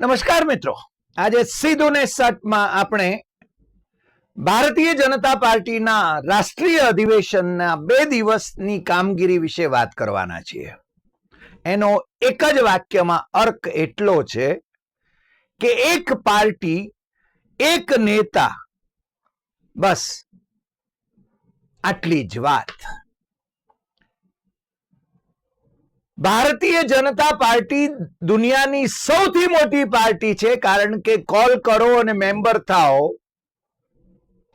નમસ્કાર મિત્રો. આજે સીધું ને સટમાં આપણે ભારતીય જનતા પાર્ટીના રાષ્ટ્રીય અધિવેશનના બે દિવસની કામગીરી વિશે વાત કરવાના છીએ. એનો એક જ વાક્યમાં અર્ક એટલો છે કે એક પાર્ટી, એક નેતા, બસ, આટલી જ વાત. ભારતીય જનતા પાર્ટી દુનિયાની સૌથી મોટી પાર્ટી છે, કારણ કે કોલ કરો અને મેમ્બર થાઓ,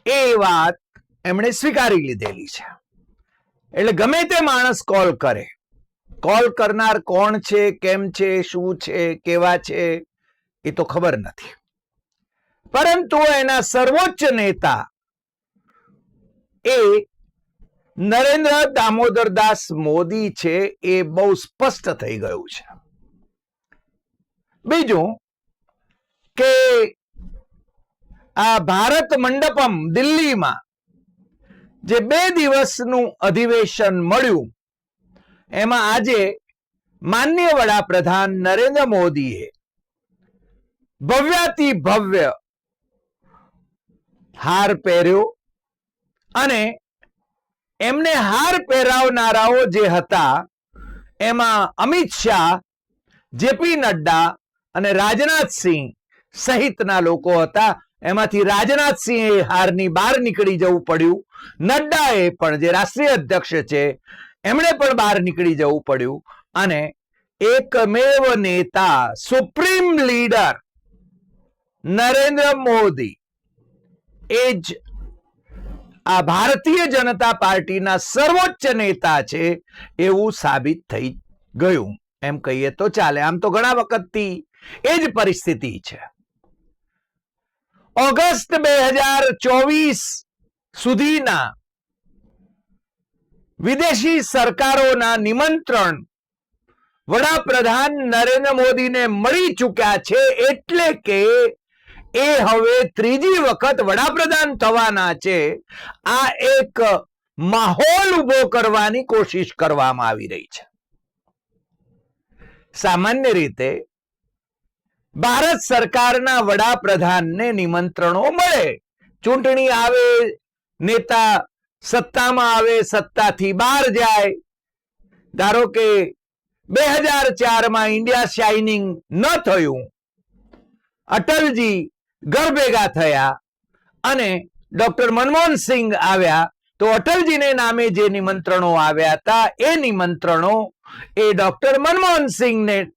એ વાત એમણે સ્વીકારી લીધેલી છે. એટલે ગમે તે માણસ કોલ કરે, કોલ કરનાર કોણ છે, કેમ છે, શું છે, કેવા છે, એ તો ખબર નથી. પરંતુ એના સર્વોચ્ચ નેતા એ નરેન્દ્ર દામોદરદાસ મોદી છે એ બહુ સ્પષ્ટ થઈ ગયું છે. બીજું કે આ ભારત મંડપમ દિલ્હીમાં જે બે દિવસનું અધિવેશન મળ્યું, એમાં આજે માન્ય વડાપ્રધાન નરેન્દ્ર મોદીએ ભવ્યાતિ ભવ્ય હાર પહેર્યો અને એમને હાર પહેરાવનારાઓ જે હતા, એમાં અમિત શાહ, જેપી નડ્ડા અને રાજનાથસિંહ સહિતના લોકો હતા. એમાંથી રાજનાથસિંહ હારની બહાર નીકળી જવું પડ્યું. નડ્ડાએ પણ જે રાષ્ટ્રીય અધ્યક્ષ છે, એમણે પણ બહાર નીકળી જવું પડ્યું. અને એકમેવ નેતા, સુપ્રીમ લીડર નરેન્દ્ર મોદી એ જ આ ભારતીય જનતા પાર્ટીના સર્વોચ્ચ નેતા છે એવું સાબિત થઈ ગયું. એમ કહીએ તો ચાલે. આમ તો ઘણા વખતથી એ જ પરિસ્થિતિ છે. ઓગસ્ટ બે હજાર ચોવીસ સુધીના વિદેશી સરકારોના નિમંત્રણ વડાપ્રધાન નરેન્દ્ર મોદીને મળી ચૂક્યા છે એટલે કે એ હવે ત્રીજી વખત વડાપ્રધાન થવાના છે. આ એક માહોલ ઊભો કરવાની કોશિશ કરવામાં આવી રહી છે. સામાન્ય રીતે ભારત સરકારના વડાપ્રધાનને નિમંત્રણો મળે. ચૂંટણી આવે, નેતા સત્તામાં આવે, સત્તાથી બહાર જાય. ધારો કે બે હજાર ચારમાં ઇન્ડિયા શાઇનિંગ ન થયું. અટલજી ઘર ભેગા થયા અને ડોક્ટર મનમોહન સિંહ આવ્યા તો અટલજીને નામે જે નિમંત્રણો આવ્યા હતા, એ નિમંત્રણો એ ડોક્ટર મનમોહન સિંહને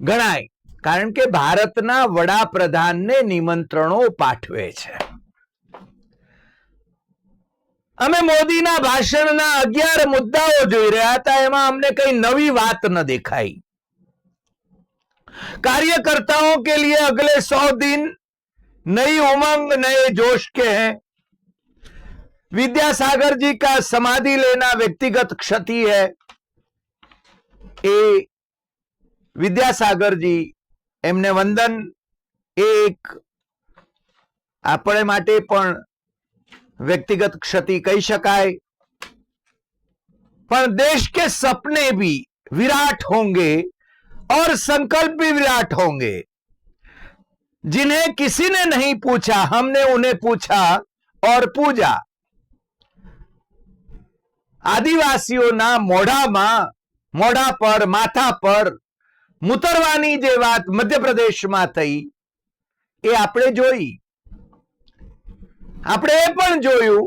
ગણાય. કારણ કે ભારતના વડાપ્રધાનને નિમંત્રણો પાઠવે છે. અમે મોદીના ભાષણના અગિયાર મુદ્દાઓ જોઈ રહ્યા હતા, એમાં અમને કઈ નવી વાત ન દેખાઈ. कार्यकर्ताओं के लिए अगले सौ दिन नई उमंग नए जोश के हैं विद्यासागर जी का समाधि लेना व्यक्तिगत क्षति है એ વિદ્યાસાગરજી એમને વંદન એ એક આપણે માટે પણ વ્યક્તિગત ક્ષતિ કહી શકાય પણ દેશ કે સપને भी विराट होंगे और संकल्प भी विराट होंगे जिन्हें किसी ने नहीं पूछा हमने उन्हें पूछा और पूजा આદિવાસીઓના મોઢામાં મોઢા પર માથા પર મૂતરવાની જે વાત મધ્યપ્રદેશમાં થઈ એ આપણે જોઈ આપણે એ પણ જોયું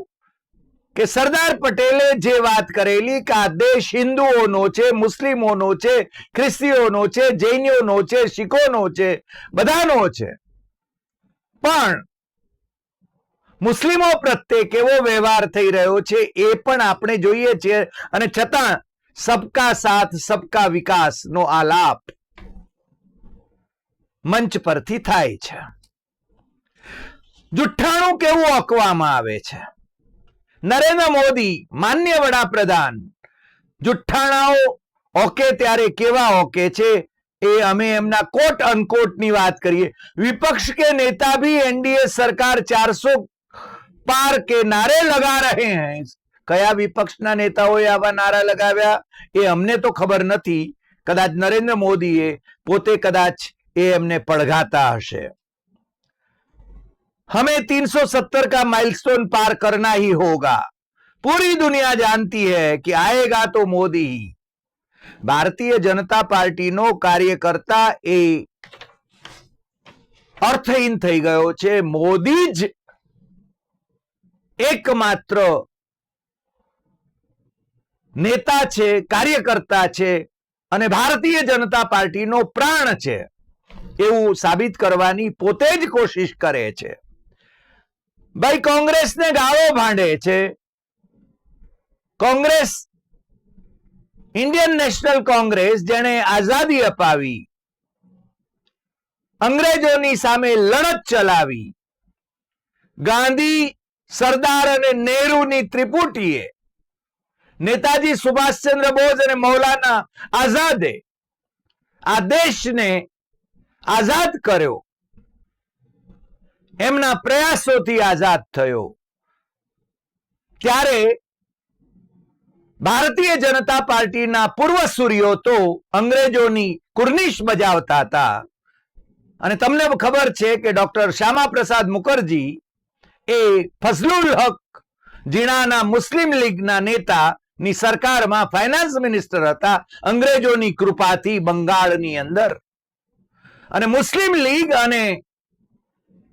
કે સરદાર પટેલે જે વાત કરેલી કે આ દેશ હિન્દુઓનો છે, મુસ્લિમોનો છે, ખ્રિસ્તીઓનો છે, જૈનીઓનો છે, શીખોનો છે, બધાનો છે. પણ મુસ્લિમો પ્રત્યે કેવો વ્યવહાર થઈ રહ્યો છે એ પણ આપણે જોઈએ છીએ અને છતાં સબકા સાથ, સબકા વિકાસનો આ આલાપ મંચ પરથી થાય છે. જુઠ્ઠાણું કેવું ઓકવામાં આવે છે? નરેન્દ્ર મોદી માન્ય વડાપ્રધાન. જુઠ્ઠાણાઓ ઓકે ત્યારે કેવા ઓકે છે? એ અમે એમના કોટ અનકોટ વાત કરીએ. વિપક્ષ કે નેતા ભી એનડીએ સરકાર ચારસો પાર કે નારે લગા રહે હૈ. કયા વિપક્ષના નેતાઓએ આવા નારા લગાવ્યા? એ અમને તો ખબર નથી. કદાચ નરેન્દ્ર મોદીએ પોતે કદાચ એ એમને પડઘાતા હશે. हमें 370 का माइलस्टोन पार करना ही होगा पूरी दुनिया जानती है कि आएगा तो मोदी ही ભારતીય જનતા પાર્ટીનો કાર્યકર્તા એ અર્થહીન થઈ ગયો છે મોદી જ એકમાત્ર નેતા છે કાર્યકર્તા છે અને ભારતીય જનતા પાર્ટીનો પ્રાણ છે એવું સાબિત કરવાની પોતે જ કોશિશ કરે છે ભાઈ, કોંગ્રેસને ગાળો ભાંડે છે. કોંગ્રેસ, ઇન્ડિયન નેશનલ કોંગ્રેસ જેને આઝાદી અપાવી, અંગ્રેજોની સામે લડત ચલાવી, ગાંધી, સરદાર અને નેહરુની ત્રિપુટીએ નેતાજી સુભાષચંદ્ર બોઝ અને મૌલાના આઝાદે આ દેશને આઝાદ કર્યો. એમના પ્રયાસોથી આઝાદ થયો. ત્યારે ભારતીય જનતા પાર્ટીના પૂર્વસૂરીઓ તો અંગ્રેજોની કુર્નિશ બજાવતા હતા. અને તમને ખબર છે કે ડોક્ટર શ્યામા પ્રસાદ મુખર્જી એ ફઝલુલ હક જીણાના મુસ્લિમ લીગના નેતા ની સરકારમાં ફાઇનાન્સ મિનિસ્ટર હતા અંગ્રેજોની કૃપાથી બંગાળની અંદર. અને મુસ્લિમ લીગ અને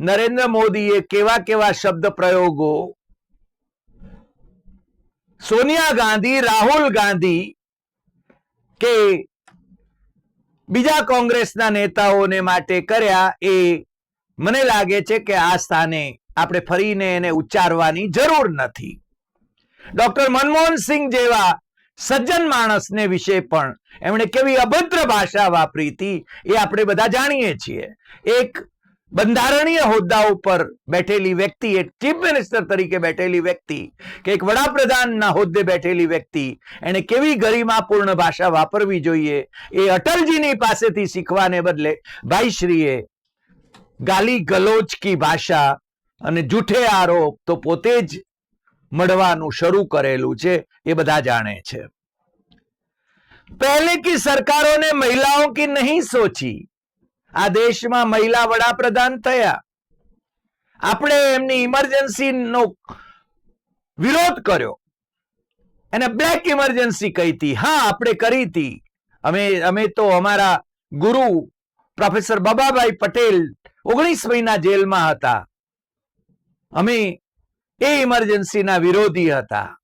નરેન્દ્ર મોદીએ કેવા કેવા શબ્દ પ્રયોગો? સોનિયા ગાંધી, રાહુલ ગાંધી કે બીજા કોંગ્રેસના નેતાઓને માટે કર્યા એ મને લાગે છે કે આ સ્થાને આપણે ફરીને એને ઉચ્ચારવાની જરૂર નથી. ડોક્ટર મનમોહન સિંહ જેવા સજ્જન માણસને વિશે પણ એમણે કેવી અભદ્ર ભાષા વાપરી હતી એ આપણે બધા જાણીએ છીએ. એક બંધારણીય હોદ્દા ઉપર બેઠેલી વ્યક્તિ એક ચીફ મિનિસ્ટર તરીકે બેઠેલી વ્યક્તિ કે એક વડાપ્રધાનના હોદ્દે બેઠેલી વ્યક્તિ એને કેવી ગરિમાપૂર્ણ ભાષા વાપરવી જોઈએ એ અટલજીની પાસેથી શીખવાને બદલે ભાઈશ્રીએ ગાલી ગલોચ કી ભાષા અને જૂઠે આરોપ તો પોતે જ મળવાનું શરૂ કરેલું છે, એ બધા જાણે છે. પહેલે કી સરકારોને મહિલાઓ કી નહીં સોચી આ દેશમાં મહિલા વડાપ્રધાન થયા. આપણે એમની ઇમરજન્સી નો વિરોધ કર્યો. એને બ્લેક ઇમરજન્સી કહી હા, આપણે કરી હતી. અમે અમે તો અમારા ગુરુ પ્રોફેસર બાબાભાઈ પટેલ ઓગણીસ મહિના જેલમાં હતા. અમે એ ઇમરજન્સીના વિરોધી હતા.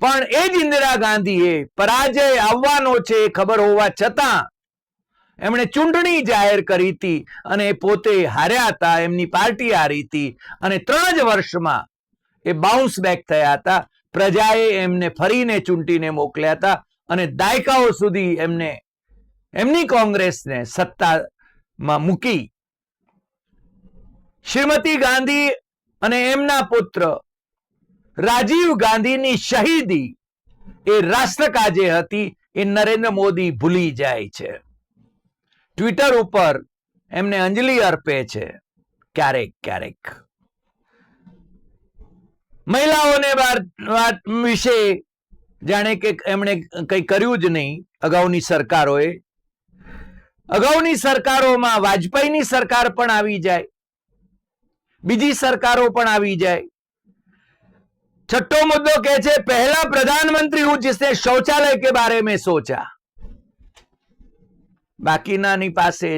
પણ એ જ ઇન્દિરા ગાંધીએ પરાજય આવવાનો છે ખબર હોવા છતાં એમણે ચૂંટણી જાહેર કરી હતી અને પોતે હાર્યા હતા, એમની પાર્ટી હારી હતી અને ત્રણ જ વર્ષમાં એ બાઉન્સ બેક થયા હતા. પ્રજાએ એમને ફરીને ચૂંટીને મોકલ્યા હતા અને દાયકાઓ સુધી એમને, એમની કોંગ્રેસને સત્તામાં મૂકી. શ્રીમતી ગાંધી અને એમના પુત્ર રાજીવ ગાંધીની શહીદી એ રાષ્ટ્રકાજે હતી, એ નરેન્દ્ર મોદી ભૂલી જાય છે. ટ્વિટર ઉપર એમને અંજલિ અર્પે છે. ક્યારેક ક્યારેક. મહિલાઓને વાત વિશે જાણે કે એમણે કંઈ કર્યું જ નહીં અગાઉની સરકારોએ. અગાઉની સરકારોમાં વાજપેયીની સરકાર પણ આવી જાય. બીજી સરકારો પણ આવી જાય. છઠ્ઠો મુદ્દો કે છે, પહેલા પ્રધાનમંત્રી હું જિસને શૌચાલય કે બારે મેં સોચા બાકીનાની પાસે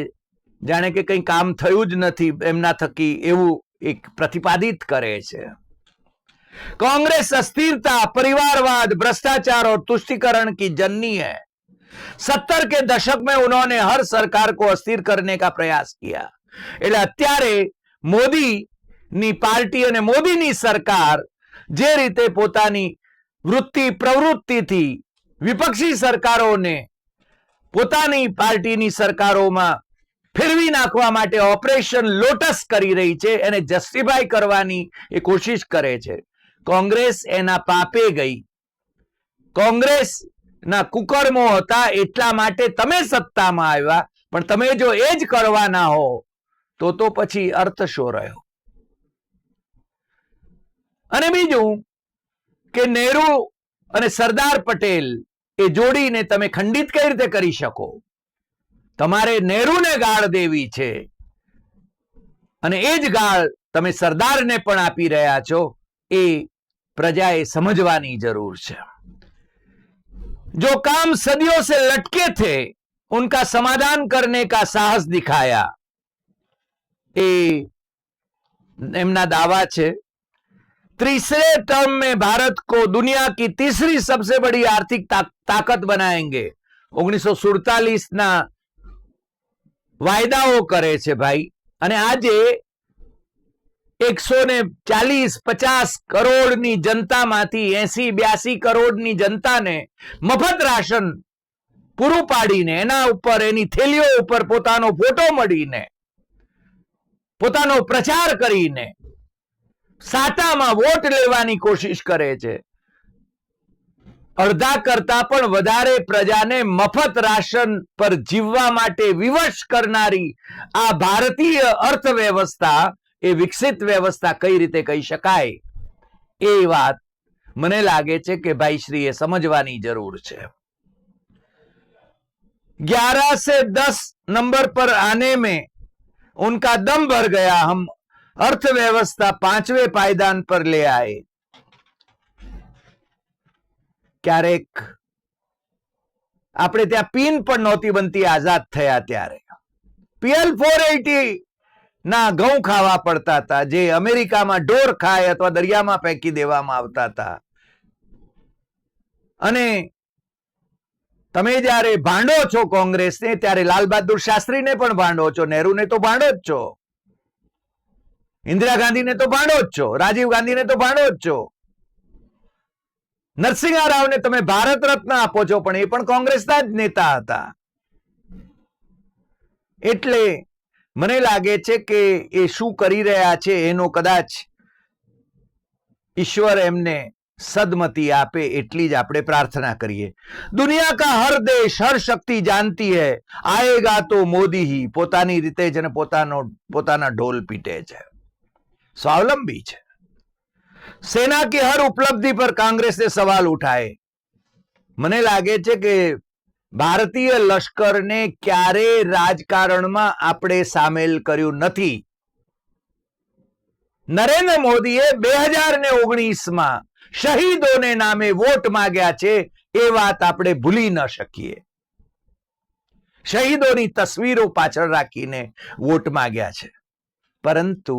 જાણે કે કંઈ કામ થયું જ નથી એમના થકી એવું એક પ્રતિપાદિત કરે છે कांग्रेस अस्थिरता परिवारवाद भ्रष्टाचार और तुष्टिकरण की जननी है सत्तर के दशक में उन्होंने हर सरकार को अस्थिर करने का प्रयास किया એટલે અત્યારે મોદી ની પાર્ટી અને મોદીની સરકાર જે રીતે પોતાની વૃત્તિ પ્રવૃત્તિથી વિપક્ષી સરકારોને પોતાની પાર્ટીની સરકારોમાં ફેરવી નાખવા માટે ઓપરેશન લોટસ કરી રહી છે, એને જસ્ટિફાય કરવાની એ કોશિશ કરે છે. કોંગ્રેસ એના પાપે ગઈ. કોંગ્રેસ ના કુકર્મો હતા એટલા માટે તમે સત્તામાં આવ્યા, પણ તમે જો એ જ કરવાના હો, તો તો પછી અર્થ શો રહ્યો? અને બીજું કે નહેરુ અને સરદાર પટેલ એ જોડીને તમે ખંડિત કઈ રીતે કરી શકો? તમારે નહેરુને ગાળ દેવી છે. અને એ જ ગાળ તમે સરદારને પણ આપી રહ્યા છો. એ પ્રજાએ સમજવાની જરૂર છે. જો કામ સદીઓ સે લટકે થે, ઉનકા સમાધાન કરને કા સાહસ दिखाया એ એમના દાવા છે. तीसरे टर्म में भारत को दुनिया की तीसरी सबसे बड़ी आर्थिक ता, ताकत बनाएंगे ઓગણીસો સુડતાલીસ ના વાયદાઓ કરે છે ભાઈ અને આજે એકસો ને ચાલીસ પચાસ કરોડની જનતામાંથી એસી બ્યાસી કરોડની જનતાને મફત રાશન પૂરું પાડીને એના ઉપર એની થેલીઓ ઉપર પોતાનો ફોટો મળીને પોતાનો પ્રચાર કરીને સાટામાં વોટ લેવાની કોશિશ કરે છે અડધા કરતા પણ વધારે પ્રજાને મફત રાશન પર જીવવા માટે વિવશ કરનારી આ ભારતીય અર્થવ્યવસ્થા એ વિકસિત વ્યવસ્થા કઈ રીતે કહી શકાય એ વાત મને લાગે છે કે ભાઈ શ્રી એ સમજવાની જરૂર છે ग्यारह से दस नंबर पर आने में उनका दम भर गया हम अर्थव्यवस्था पांचवे पायदान पर ले आए ક્યારેક આપણે ત્યાં પિન પણ નહોતી બનતી આઝાદ થયા ત્યારે પીએલ ફોર એટી ના ઘઉં ખાવા પડતા હતા જે અમેરિકામાં ઢોર ખાય અથવા દરિયામાં ફેંકી દેવામાં આવતા હતા અને તમે જ્યારે ભાંડો છો કોંગ્રેસને ત્યારે લાલ બહાદુર શાસ્ત્રીને પણ ભાંડો છો નહેરુને તો ભાંડો જ છો ઇન્દિરા ગાંધીને તો ભાંડો જ છો, રાજીવ ગાંધીને તો ભાંડો જ છો. નરસિંહ રાવને તમે ભારત રત્ન આપો છો, પણ એ પણ કોંગ્રેસના જ નેતા હતા. એટલે મને લાગે છે કે એ શું કરી રહ્યા છે, એનો કદાચ ઈશ્વર એમને સદમતી આપે, એટલી જ આપણે પ્રાર્થના કરીએ. દુનિયા કા હર દેશ, હર શક્તિ જાનતી હૈ, આયેગા તો મોદી હી, પોતાની રીતે જ પોતાનો, પોતાના ઢોલ પીટે છે. સ્વાવલંબી છે सेना की हर उपलब्धि पर कांग्रेस ने सवाल उठाए મને લાગે છે કે ભારતીય લશ્કરને ક્યારે રાજકારણમાં આપણે સામેલ કર્યું નથી નરેન્દ્ર મોદીએ બે હજાર ને ઓગણીસમાં શહીદોને નામે વોટ માંગ્યા છે એ વાત આપણે ભૂલી ન શકીએ શહીદોની તસવીરો પાછળ રાખીને વોટ માંગ્યા છે પરંતુ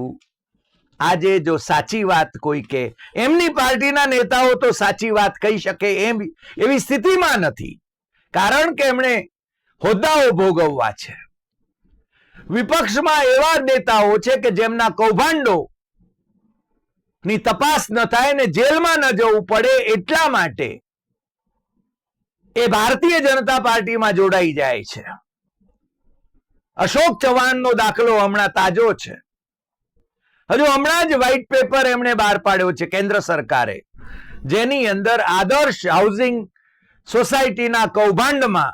આજે જો સાચી વાત કોઈ કે, એમની પાર્ટીના નેતાઓ તો સાચી વાત કહી શકે એમ, એવી સ્થિતિમાં નથી. કારણ કે એમણે હોદ્દાઓ ભોગવવા છે. વિપક્ષમાં એવા નેતાઓ છે કે જેમના કૌભાંડો ની તપાસ ન થાય ને જેલમાં ન જવું પડે એટલા માટે એ ભારતીય જનતા પાર્ટીમાં જોડાઈ જાય છે. અશોક ચૌહાણનો દાખલો હમણાં તાજો છે. હજુ હમણાં જ વ્હાઇટ પેપર એમણે બહાર પાડ્યો છે કેન્દ્ર સરકારે, જેની અંદર આદર્શ હાઉસિંગ સોસાયટીના કૌભાંડમાં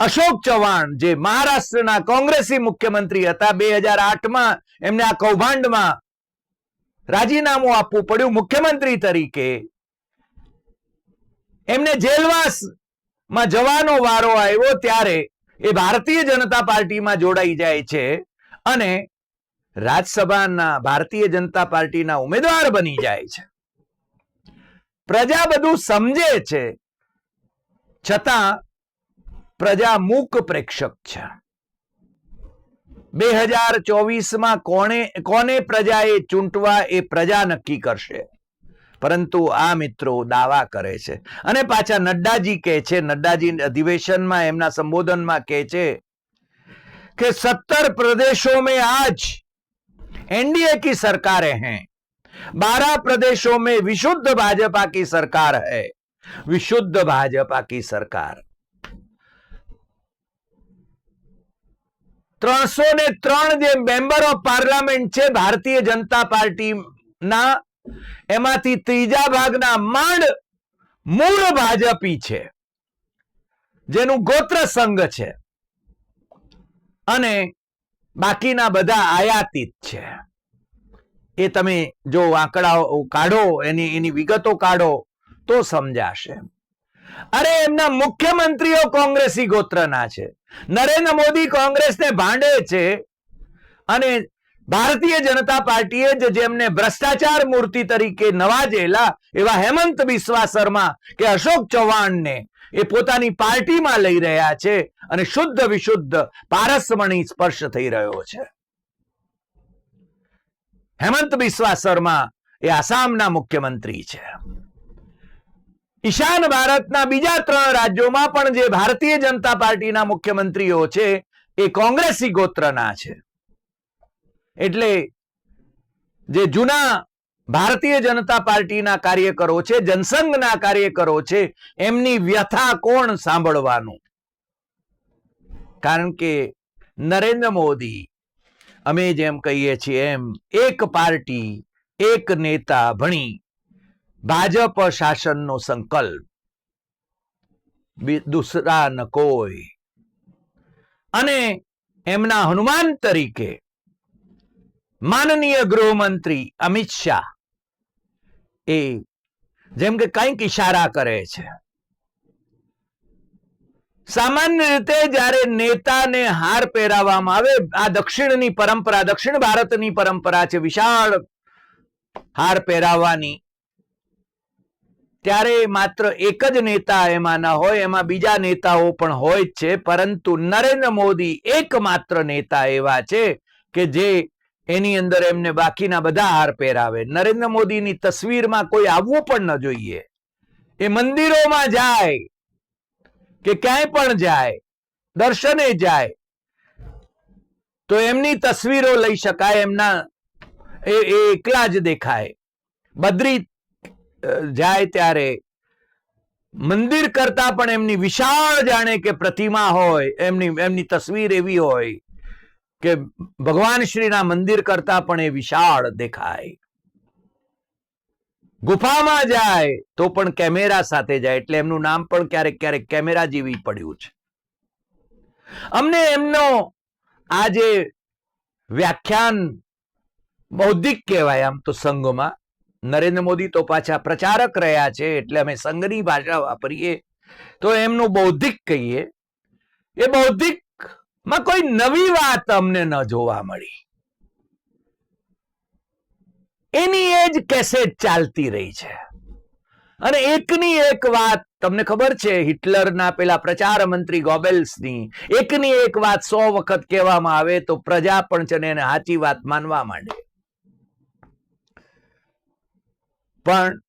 અશોક ચૌહાણ, જે મહારાષ્ટ્રના કોંગ્રેસી મુખ્યમંત્રી હતા, બે હજાર આઠમાં એમને આ કૌભાંડમાં રાજીનામું આપવું પડ્યું મુખ્યમંત્રી તરીકે. એમને જેલવાસમાં જવાનો વારો આવ્યો ત્યારે એ ભારતીય જનતા પાર્ટીમાં જોડાઈ જાય છે અને રાજ્યસભાના ભારતીય જનતા પાર્ટીના ઉમેદવાર બની જાય છે. પ્રજા બધું સમજે છે, છતાં પ્રજા મૂક પ્રેક્ષક છે. બે હજાર ચોવીસમાં કોને કોને પ્રજાએ ચૂંટવા એ પ્રજા નક્કી કરશે? પરંતુ આ મિત્રો દાવા કરે છે. અને પાછા નડ્ડાજી કહે છે, નડ્ડાજી અધિવેશનમાં, એમના સંબોધનમાં કહે છે કે સત્તર પ્રદેશો મેં આજ एनडीए की सरकारें हैं बारह प्रदेशों में विशुद्ध भाजपा की सरकार है विशुद्ध भाजपा की सरकार ત્રણસો ને ત્રણ જે મેમ્બર ઓફ પાર્લામેન્ટ છે ભારતીય જનતા પાર્ટીના એમાંથી ત્રીજા ભાગના માંડ મૂળ ભાજપી છે જેનું ગોત્ર સંઘ છે અને બાકીના બધા આયાતિત છે. એ તમે જો આંકડાઓ કાઢો, એની એની વિગતો કાઢો, તો સમજાશે. અરે, એમના મુખ્યમંત્રીઓ કોંગ્રેસી ગોત્રના છે. નરેન્દ્ર મોદી કોંગ્રેસને ભાંડે છે અને ભારતીય જનતા પાર્ટીએ જ જેમને ભ્રષ્ટાચાર મૂર્તિ તરીકે નવાજેલા એવા હેમંત બિસ્વા શર્મા કે અશોક ચૌહાણને એ પોતાની પાર્ટીમાં લઈ રહ્યા છે અને શુદ્ધ વિશુદ્ધ પારસમણી સ્પર્શ થઈ રહ્યો છે. હેમંત બિસ્વા શર્મા એ આસામના મુખ્યમંત્રી છે. ઈશાન ભારતના બીજા ત્રણ રાજ્યોમાં પણ જે ભારતીય જનતા પાર્ટીના મુખ્યમંત્રીઓ છે, એ કોંગ્રેસી ગોત્રના છે. એટલે જે જૂના ભારતીય જનતા પાર્ટીના કાર્યકરો છે, જનસંઘના કાર્યકરો છે, એમની વ્યથા કોણ સાંભળવાનું? કારણ કે નરેન્દ્ર મોદી, અમે જેમ કહીએ છીએ એમ, એક પાર્ટી, એક નેતા ભણી ભાજપ શાસનનો સંકલ્પ. દુસરા ન કોઈ. અને એમના હનુમાન તરીકે માનનીય ગૃહમંત્રી અમિત શાહ એ જેમ કે કંઈક ઈશારા કરે છે. સામાન્ય રીતે જ્યારે નેતાને હાર પહેરાવવામાં આવે, આ દક્ષિણની પરંપરા, દક્ષિણ ભારતની પરંપરા છે, વિશાળ હાર પહેરાવવાની. ત્યારે માત્ર એક જ નેતા એમાં ન હોય, એમાં બીજા નેતાઓ પણ હોય જ છે, પરંતુ નરેન્દ્ર મોદી એકમાત્ર નેતા એવા છે કે જે એની અંદર એમને બાકીના બધા હાર પહેરાવે. નરેન્દ્ર મોદીની તસવીરમાં કોઈ આવવું પણ ન જોઈએ. એ મંદિરોમાં જાય કે ક્યાંય પણ જાય, દર્શને જાય, તો એમની તસવીરો લઈ શકાય, એમના એ એકલા જ દેખાય. બદ્રી જાય ત્યારે મંદિર કરતા પણ એમની વિશાળ જાણે કે પ્રતિમા હોય, એમની એમની તસવીર એવી હોય કે ભગવાન શ્રીના મંદિર કરતા પણ એ વિશાળ દેખાય. ગુફામાં જાય તો પણ કેમેરા સાથે જાય, એટલે એમનું નામ પણ ક્યારેક ક્યારેક કેમેરા જેવી પડ્યું છે. અમને એમનો આ જે વ્યાખ્યાન બૌદ્ધિક કહેવાય, આમ તો સંઘમાં, નરેન્દ્ર મોદી તો પાછા પ્રચારક રહ્યા છે, એટલે અમે સંઘની ભાષા વાપરીએ તો એમનું બૌદ્ધિક કહીએ. એ બૌદ્ધિક માં કોઈ નવી વાત અમને ન જોવા મળી. એની એ જ કેસેટ ચાલતી રહી છે. અને એકની એક વાત તમને ખબર છે, હિટલરના પેલા પ્રચાર મંત્રી ગોબેલ્સની? એકની એક વાત સો વખત કહેવામાં આવે તો પ્રજા પણ છે ને એને સાચી વાત માનવા માંડે. પણ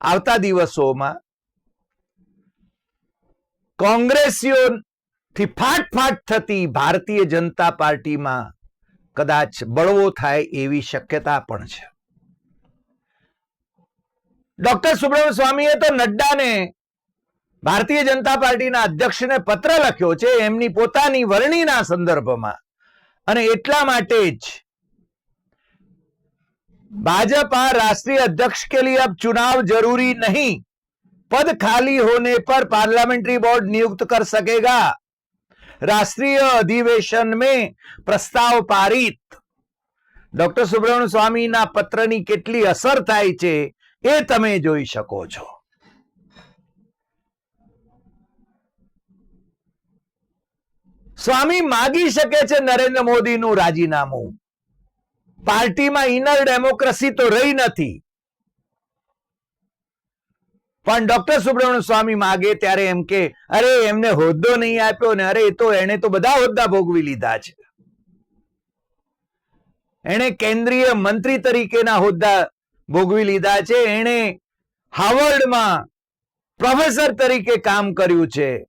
આવતા દિવસોમાં કોંગ્રેસીઓથી ફાટ ફાટ થતી ભારતીય જનતા પાર્ટીમાં કદાચ બળવો થાય એવી શક્યતા પણ છે ડોક્ટર સુબ્રમણ્ય સ્વામીએ તો નડ્ડાને ભારતીય જનતા પાર્ટીના અધ્યક્ષને પત્ર લખ્યો છે એમની પોતાની વરણીના સંદર્ભમાં અને એટલા માટે જ भाजपा राष्ट्रीय अध्यक्ष के लिए अब चुनाव जरूरी नहीं पद खाली होने पर पार्लियामेंट्री बोर्ड नियुक्त कर सकेगा राष्ट्रीय अधिवेशन में प्रस्ताव पारित ડોક્ટર સુબ્રમણ્ય સ્વામીના પત્રની કેટલી અસર થાય છે એ તમે જોઈ શકો છો સ્વામી માગી શકે છે નરેન્દ્ર મોદીનું રાજીનામું પાર્ટીમાં ઇનર ડેમોક્રેસી તો રહી નથી પણ ડોક્ટર સુબ્રમણ્ય સ્વામી માગે ત્યારે એમ કે, અરે, એમને હોદ્દો નહીં આપ્યો ને, અરે તો એને તો બધા હોદ્દા ભોગવી લીધા છે. એણે કેન્દ્રીય મંત્રી તરીકેના હોદ્દા ભોગવી લીધા છે. એણે હાવર્ડમાં પ્રોફેસર તરીકે કામ કર્યું છે.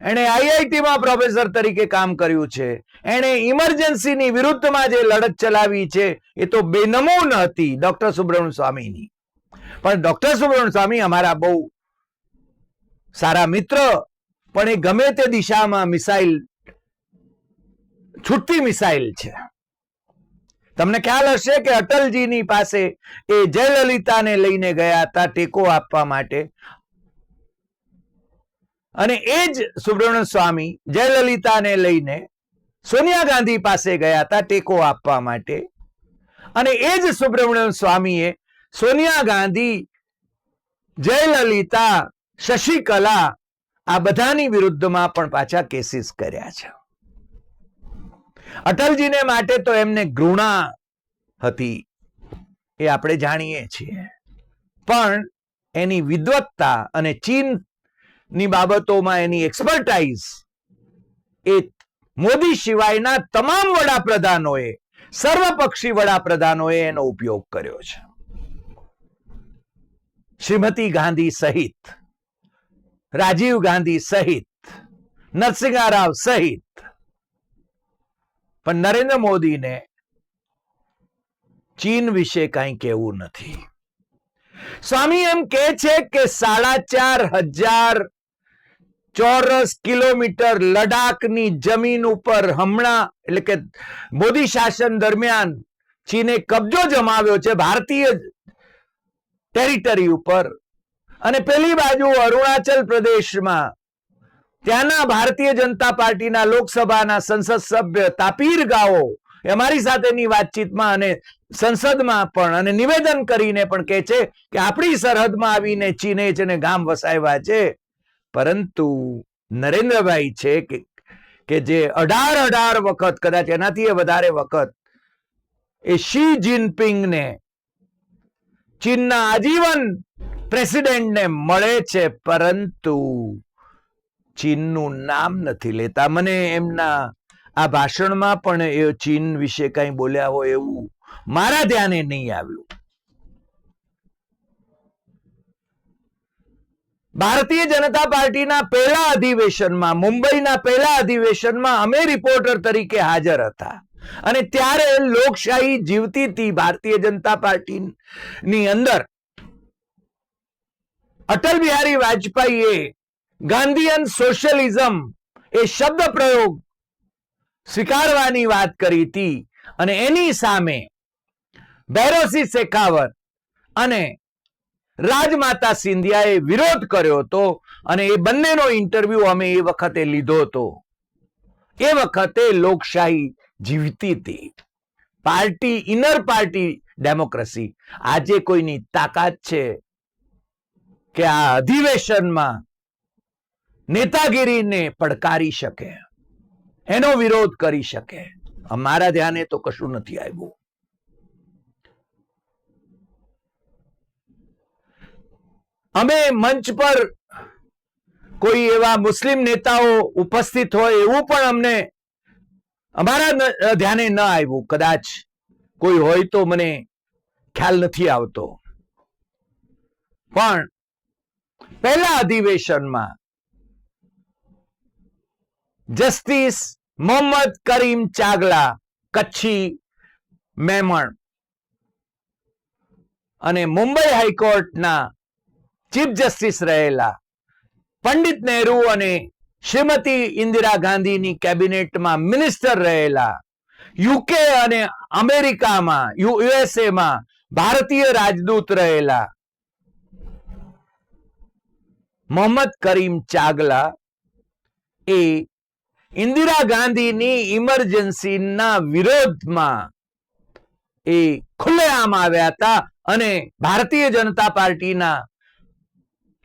એણે આઈઆઈટીમાં પ્રોફેસર તરીકે કામ કર્યું છે. એણે ઇમરજન્સીની વિરુદ્ધમાં જે લડત ચલાવી છે, એ તો બેનમૂન હતી ડોક્ટર સુબ્રમણ્ય સ્વામીની. પણ ડોક્ટર સુબ્રમણ્ય સ્વામી અમારા બહુ સારા મિત્ર, પણ એ ગમે તે દિશામાં મિસાઇલ, છૂટતી મિસાઇલ છે. તમને ખ્યાલ હશે કે અટલજીની પાસે એ જયલલિતાને લઈને ગયા હતા ટેકો આપવા માટે. અને એ જ સુબ્રમણ્ય સ્વામી જયલલિતાને લઈને સોનિયા ગાંધી પાસે ગયા હતા ટેકો આપવા માટે. અને એ જ સુબ્રમણ્યમ સ્વામીએ સોનિયા ગાંધી, જયલલિતા, શશિકલા આ બધાની વિરુદ્ધમાં પણ પાછા કેસીસ કર્યા છે. અટલજીને માટે તો એમને ઘૃણા હતી, એ આપણે જાણીએ છીએ. પણ એની વિદવત્તા અને ચીનની બાબતોમાં એની એક્સપર્ટાઇઝ એ મોદી સિવાયના તમામ વડાપ્રધાનોએ, સર્વપક્ષી વડાપ્રધાનોએ એનો ઉપયોગ કર્યો છે. શ્રીમતી ગાંધી સહિત, રાજીવ ગાંધી સહિત નરસિંહા રાવ સહિત. પણ નરેન્દ્ર મોદીને ચીન વિશે કઈ કહેવું નથી. સ્વામી એમ કે છે કે સાડા ચાર હજાર ચોરસ કિલોમીટર લડાખની જમીન ઉપર હમણાં, એટલે કે મોદી શાસન દરમિયાન ચીને કબજો જમાવ્યો છે, ભારતીય ટેરિટરી ઉપર. અને પેલી બાજુ અરુણાચલ પ્રદેશમાં. ત્યાંના ભારતીય જનતા પાર્ટીના લોકસભાના સંસદ સભ્ય તાપીર ગાઓ એ અમારી સાથેની વાતચીતમાં અને સંસદમાં પણ અને નિવેદન કરીને પણ કહે છે કે આપણી સરહદમાં આવીને ચીને છે ને ગામ વસાવ્યા છે. પરંતુ નરેન્દ્રભાઈ છે કે કે જે અઢાર અઢાર વખત, કદાચ એનાથી વધારે વખત એ શી જિનપિંગને ચીનના આજીવન પ્રેસિડેન્ટને મળે છે, પરંતુ ચીનનું નામ નથી લેતા. મને એમના આ ભાષણમાં પણ એ ચીન વિશે કંઈ બોલ્યા હોય એવું મારા ધ્યાને નહીં આવ્યું. ભારતીય જનતા પાર્ટીના પહેલા અધિવેશનમાં, મુંબઈના પહેલા અધિવેશનમાં અમે રિપોર્ટર તરીકે હાજર હતા. અને ત્યારે લોકશાહી જીવતી હતી ભારતીય જનતા પાર્ટીની અંદર. અટલ બિહારી વાજપેયીએ ગાંધીયન સોશિયલિઝમ એ શબ્દ પ્રયોગ સ્વીકારવાની વાત કરી હતી અને એની સામે બેરોસી શેખાવત અને રાજમાતા સિંધિયાએ વિરોધ કર્યો હતો અને એ બંનેનો ઇન્ટરવ્યુ અમે એ વખતે લીધો હતો. એ વખતે લોકશાહી જીવતી હતી. પાર્ટી ઇનર પાર્ટી ડેમોક્રેસી આજે કોઈની તાકાત છે કે આ અધિવેશનમાં નેતાગીરીને પડકારી શકે, એનો વિરોધ કરી શકે. અમારા ધ્યાને તો કશું નથી આવ્યું. અમે મંચ પર કોઈ એવા મુસ્લિમ નેતાઓ ઉપસ્થિત હોય એવું પણ અમને અમારા ધ્યાને ન આવ્યું. કદાચ કોઈ હોય તો મને ખ્યાલ નથી આવતો. પણ પહેલા અધિવેશનમાં જસ્ટિસ મોહમ્મદ કરીમ ચાગલા, કચ્છી મેમણ અને મુંબઈ હાઈકોર્ટના ચીફ જસ્ટિસ રહેલા પંડિત નહેરુ અને શ્રીમતી ઇન્દિરા ગાંધીની કેબિનેટમાં મિનિસ્ટર રહેલા યુકે અને અમેરિકામાં યુએસએમાં ભારતીય રાજદૂત રહેલા મોહમ્મદ કરીમ ચાગલા એ ઇન્દિરા ગાંધીની ઇમરજન્સીના વિરોધમાં એ ખુલ્લેઆમ આવ્યા હતા અને ભારતીય જનતા પાર્ટીના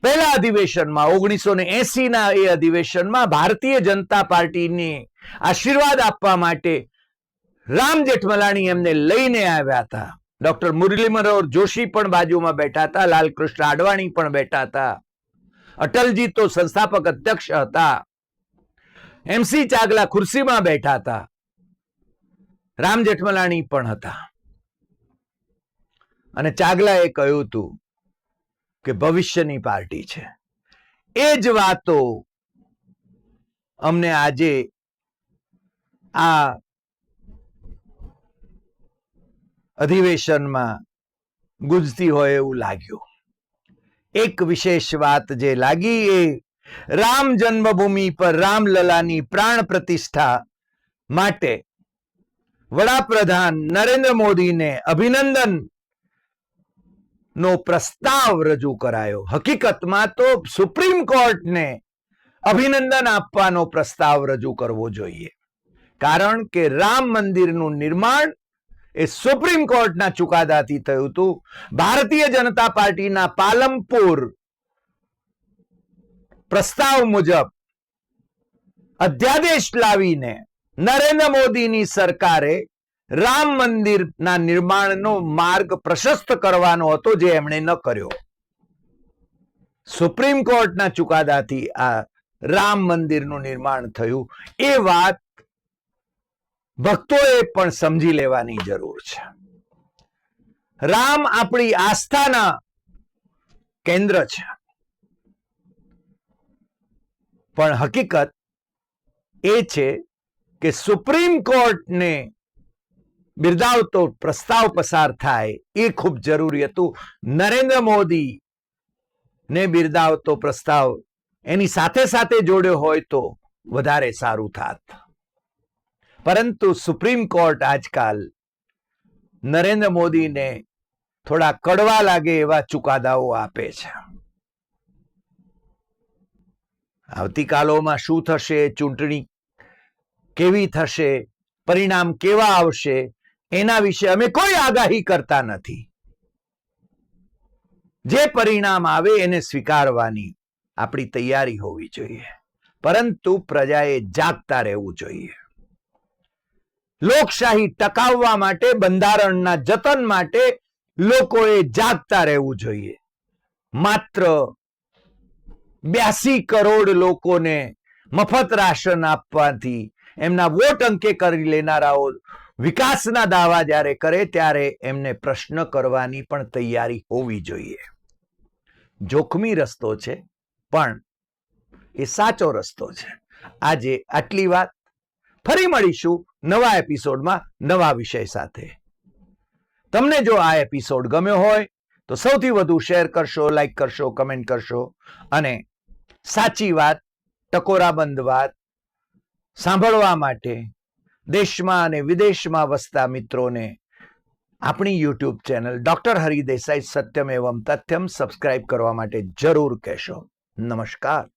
પહેલા અધિવેશનમાં ઓગણીસો ને એસી ના એ અધિવેશનમાં ભારતીય જનતા પાર્ટીને આશીર્વાદ આપવા માટે રામ જેઠમલાણી એમને લઈને આવ્યા હતા. ડોક્ટર મુરલી મનોહર જોશી પણ બાજુમાં બેઠા હતા, લાલકૃષ્ણ આડવાણી પણ બેઠા હતા. અટલજી તો સંસ્થાપક અધ્યક્ષ હતા. એમસી ચાગલા ખુરશીમાં બેઠા હતા. રામ જેઠમલાણી પણ હતા. અને ચાગલાએ કહ્યું હતું કે ભવિષ્યની પાર્ટી છે. એ જ વાતો અમને આજે આ અધિવેશનમાં ગુજતી હોય એવું લાગ્યું. એક વિશેષ વાત જે લાગી એ રામ જન્મભૂમિ પર રામલલાની પ્રાણ પ્રતિષ્ઠા માટે વડાપ્રધાન નરેન્દ્ર મોદીને અભિનંદન નો પ્રસ્તાવ રજૂ કરાયો. હકીકતમાં તો સુપ્રીમ કોર્ટને અભિનંદન આપવાનો પ્રસ્તાવ રજૂ કરવો જોઈએ. કારણ કે રામ મંદિરનું નિર્માણ એ સુપ્રીમ કોર્ટના ચુકાદાથી થયું હતું. ભારતીય જનતા પાર્ટીના પાલમપુર પ્રસ્તાવ મુજબ અધ્યાદેશ લાવીને નરેન્દ્ર મોદીની સરકારે રામ મંદિરના નિર્માણનો માર્ગ પ્રશસ્ત કરવાનો હતો જે એમણે ન કર્યો. સુપ્રીમ કોર્ટના ચુકાદાથી આ રામ મંદિરનું નિર્માણ થયું. એ વાત ભક્તોએ પણ સમજી લેવાની જરૂર છે. રામ આપણી આસ્થાના કેન્દ્ર છે. પણ હકીકત એ છે કે સુપ્રીમ કોર્ટને બિરદાવતો પ્રસ્તાવ પસાર થાય, એ ખૂબ જરૂરી હતું. નરેન્દ્ર મોદી ને બિરદાવતો પ્રસ્તાવ એની સાથે સાથે જોડ્યો હોય તો વધારે સારું થાત. પરંતુ સુપ્રીમ કોર્ટ આજકાલ નરેન્દ્ર મોદીને થોડા કડવા લાગે એવા ચુકાદાઓ આપે છે. આવતીકાલોમાં શું થશે, ચૂંટણી કેવી થશે, પરિણામ કેવા આવશે એના વિશે અમે કોઈ આગાહી કરતા નથી. જે પરિણામ આવે એને સ્વીકારવાની આપણી તૈયારી હોવી જોઈએ. પરંતુ પ્રજાએ જાગતા રહેવું જોઈએ. લોકશાહી ટકાવવા માટે, બંધારણના જતન માટે લોકોએ જાગતા રહેવું જોઈએ. માત્ર બ્યાસી કરોડ લોકોને મફત રાશન આપવાથી એમના વોટ અંકે કરી લેનારાઓ વિકાસના દાવા જ્યારે કરે ત્યારે એમને પ્રશ્ન કરવાની પણ તૈયારી હોવી જોઈએ. જોખમી રસ્તો છે, પણ એ સાચો રસ્તો છે. આજે આટલી વાત. ફરી મળીશું નવા એપિસોડમાં નવા વિષય સાથે. તમને જો આ એપિસોડ ગમ્યો હોય, તો સૌથી વધુ શેર કરશો, લાઈક કરશો, કમેન્ટ કરશો અને સાચી વાત, ટકોરાબંધ વાત સાંભળવા માટે દેશમાં અને વિદેશમાં વસતા મિત્રોને આપણી YouTube channel doctor Haridesai Satyam Evam Tathyam subscribe કરવા માટે જરૂર કહેશો. નમસ્કાર.